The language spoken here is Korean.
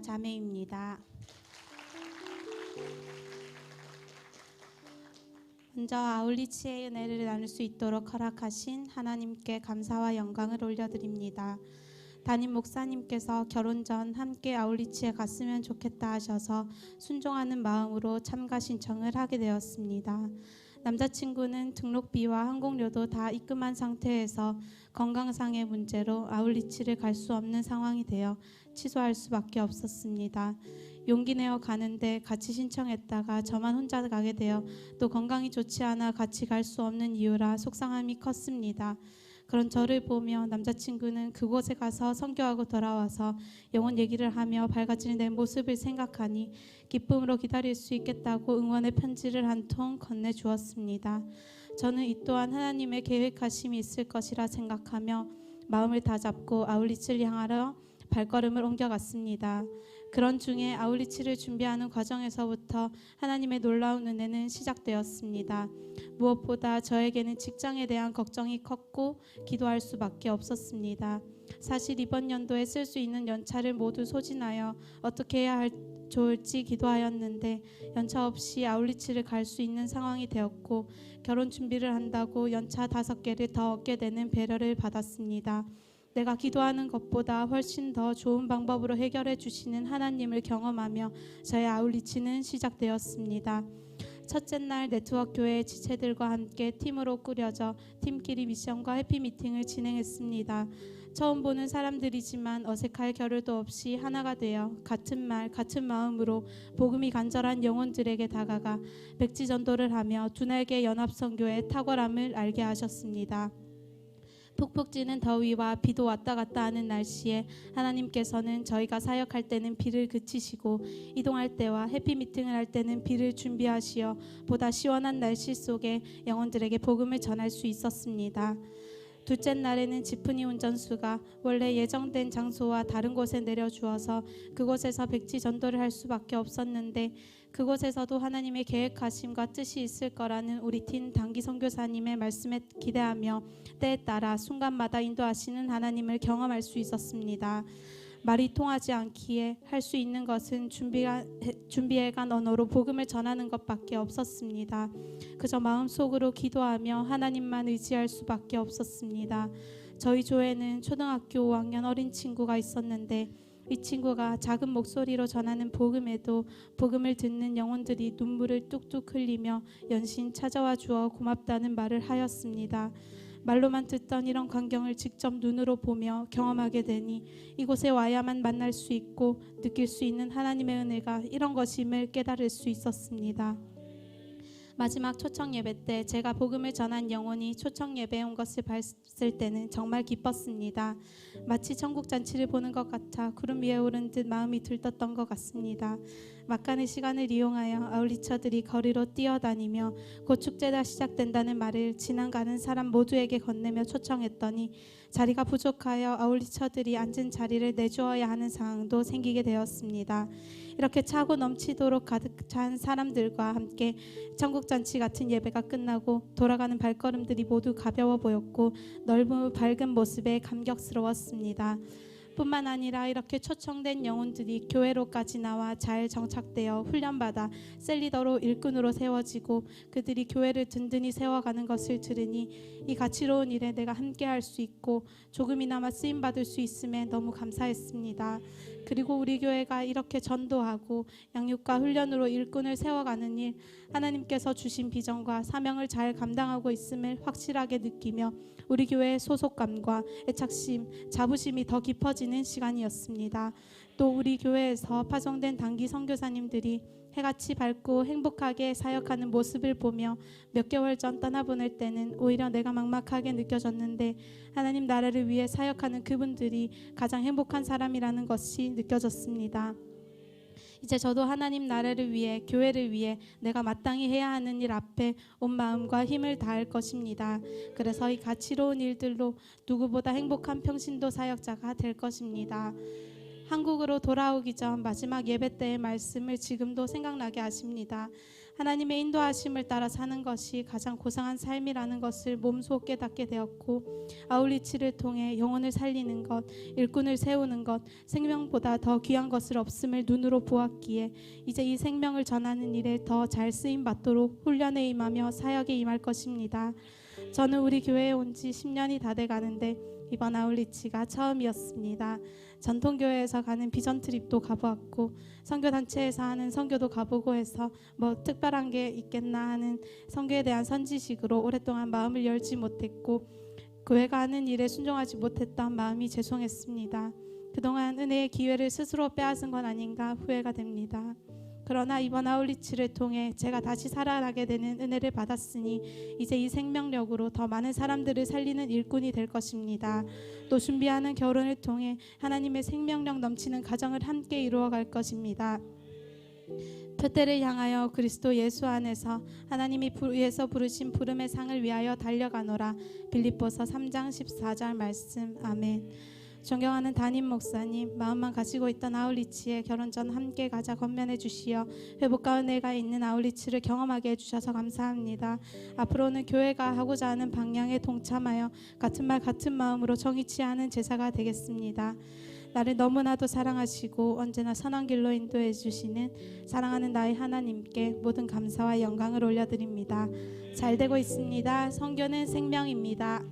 자매입니다. 먼저 아울리치의 은혜를 나눌 수 있도록 허락하신 하나님께 감사와 영광을 올려드립니다. 담임 목사님께서 결혼 전 함께 아울리치에 갔으면 좋겠다 하셔서 순종하는 마음으로 참가 신청을 하게 되었습니다. 남자친구는 등록비와 항공료도 다 입금한 상태에서 건강상의 문제로 아울리치를 갈 수 없는 상황이 되어 취소할 수밖에 없었습니다. 용기 내어 가는데 같이 신청했다가 저만 혼자 가게 되어 또 건강이 좋지 않아 같이 갈 수 없는 이유라 속상함이 컸습니다. 그런 저를 보며 남자친구는 그곳에 가서 선교하고 돌아와서 영혼 얘기를 하며 밝아지는 내 모습을 생각하니 기쁨으로 기다릴 수 있겠다고 응원의 편지를 한 통 건네 주었습니다. 저는 이 또한 하나님의 계획하심이 있을 것이라 생각하며 마음을 다잡고 아울리치를 향하러 발걸음을 옮겨갔습니다. 그런 중에 아울리치를 준비하는 과정에서부터 하나님의 놀라운 은혜는 시작되었습니다. 무엇보다 저에게는 직장에 대한 걱정이 컸고 기도할 수밖에 없었습니다. 사실 이번 연도에 쓸 수 있는 연차를 모두 소진하여 어떻게 해야 할 좋을지 기도하였는데 연차 없이 아울리치를 갈 수 있는 상황이 되었고 결혼 준비를 한다고 연차 다섯 개를 더 얻게 되는 배려를 받았습니다. 내가 기도하는 것보다 훨씬 더 좋은 방법으로 해결해 주시는 하나님을 경험하며 저의 아울리치는 시작되었습니다. 첫째 날 네트워크 교회 지체들과 함께 팀으로 꾸려져 팀끼리 미션과 해피 미팅을 진행했습니다. 처음 보는 사람들이지만 어색할 겨를도 없이 하나가 되어 같은 말, 같은 마음으로 복음이 간절한 영혼들에게 다가가 백지 전도를 하며 두날개 연합 선교의 탁월함을 알게 하셨습니다. 푹푹 찌는 더위와 비도 왔다 갔다 하는 날씨에 하나님께서는 저희가 사역할 때는 비를 그치시고 이동할 때와 해피 미팅을 할 때는 비를 준비하시어 보다 시원한 날씨 속에 영혼들에게 복음을 전할 수 있었습니다. 둘째 날에는 지프니 운전수가 원래 예정된 장소와 다른 곳에 내려주어서 그곳에서 백지 전도를 할 수밖에 없었는데 그곳에서도 하나님의 계획하심과 뜻이 있을 거라는 우리 팀 단기 선교사님의 말씀에 기대하며 때에 따라 순간마다 인도하시는 하나님을 경험할 수 있었습니다. 말이 통하지 않기에 할 수 있는 것은 준비해간 언어로 복음을 전하는 것밖에 없었습니다. 그저 마음속으로 기도하며 하나님만 의지할 수밖에 없었습니다. 저희 조에는 초등학교 5학년 어린 친구가 있었는데 이 친구가 작은 목소리로 전하는 복음에도 복음을 듣는 영혼들이 눈물을 뚝뚝 흘리며 연신 찾아와 주어 고맙다는 말을 하였습니다. 말로만 듣던 이런 광경을 직접 눈으로 보며 경험하게 되니 이곳에 와야만 만날 수 있고 느낄 수 있는 하나님의 은혜가 이런 것임을 깨달을 수 있었습니다. 마지막 초청 예배 때 제가 복음을 전한 영혼이 초청 예배에 온 것을 봤을 때는 정말 기뻤습니다. 마치 천국 잔치를 보는 것 같아 구름 위에 오른 듯 마음이 들떴던 것 같습니다. 막간의 시간을 이용하여 아울리처들이 거리로 뛰어다니며 곧 축제가 시작된다는 말을 지난 가는 사람 모두에게 건네며 초청했더니 자리가 부족하여 아울리처들이 앉은 자리를 내주어야 하는 상황도 생기게 되었습니다. 이렇게 차고 넘치도록 가득 찬 사람들과 함께 천국 잔치 같은 예배가 끝나고 돌아가는 발걸음들이 모두 가벼워 보였고 넓은 밝은 모습에 감격스러웠습니다. 뿐만 아니라 이렇게 초청된 영혼들이 교회로까지 나와 잘 정착되어 훈련받아 셀리더로 일꾼으로 세워지고 그들이 교회를 든든히 세워가는 것을 들으니 이 가치로운 일에 내가 함께할 수 있고 조금이나마 쓰임 받을 수 있음에 너무 감사했습니다. 그리고 우리 교회가 이렇게 전도하고 양육과 훈련으로 일꾼을 세워가는 일 하나님께서 주신 비전과 사명을 잘 감당하고 있음을 확실하게 느끼며 우리 교회의 소속감과 애착심, 자부심이 더 깊어지는 시간이었습니다. 또 우리 교회에서 파송된 단기 선교사님들이 해같이 밝고 행복하게 사역하는 모습을 보며 몇 개월 전 떠나보낼 때는 오히려 내가 막막하게 느껴졌는데 하나님 나라를 위해 사역하는 그분들이 가장 행복한 사람이라는 것이 느껴졌습니다. 이제 저도 하나님 나라를 위해 교회를 위해 내가 마땅히 해야 하는 일 앞에 온 마음과 힘을 다할 것입니다. 그래서 이 가치로운 일들로 누구보다 행복한 평신도 사역자가 될 것입니다. 한국으로 돌아오기 전 마지막 예배 때의 말씀을 지금도 생각나게 하십니다. 하나님의 인도하심을 따라 사는 것이 가장 고상한 삶이라는 것을 몸소 깨닫게 되었고 아울리치를 통해 영혼을 살리는 것, 일꾼을 세우는 것, 생명보다 더 귀한 것을 없음을 눈으로 보았기에 이제 이 생명을 전하는 일에 더 잘 쓰임 받도록 훈련에 임하며 사역에 임할 것입니다. 저는 우리 교회에 온 지 10년이 다 돼 가는데 이번 아울리치가 처음이었습니다. 전통교회에서 가는 비전 트립도 가보았고 선교 단체에서 하는 선교도 가보고 해서 뭐 특별한 게 있겠나 하는 선교에 대한 선지식으로 오랫동안 마음을 열지 못했고 교회가 하는 일에 순종하지 못했던 마음이 죄송했습니다. 그동안 은혜의 기회를 스스로 빼앗은 건 아닌가 후회가 됩니다. 그러나 이번 아울리치를 통해 제가 다시 살아나게 되는 은혜를 받았으니 이제 이 생명력으로 더 많은 사람들을 살리는 일꾼이 될 것입니다. 또 준비하는 결혼을 통해 하나님의 생명력 넘치는 가정을 함께 이루어갈 것입니다. 표대를 향하여 그리스도 예수 안에서 하나님이 위에서 부르신 부름의 상을 위하여 달려가노라 빌립보서 3장 14절 말씀 아멘. 존경하는 담임 목사님 마음만 가지고 있던 아울리치에 결혼 전 함께 가자 건면해 주시어 회복과 은혜가 있는 아울리치를 경험하게 해주셔서 감사합니다. 앞으로는 교회가 하고자 하는 방향에 동참하여 같은 말 같은 마음으로 정의치 않은 제사가 되겠습니다. 나를 너무나도 사랑하시고 언제나 선한 길로 인도해 주시는 사랑하는 나의 하나님께 모든 감사와 영광을 올려드립니다. 잘 되고 있습니다. 성교는 생명입니다.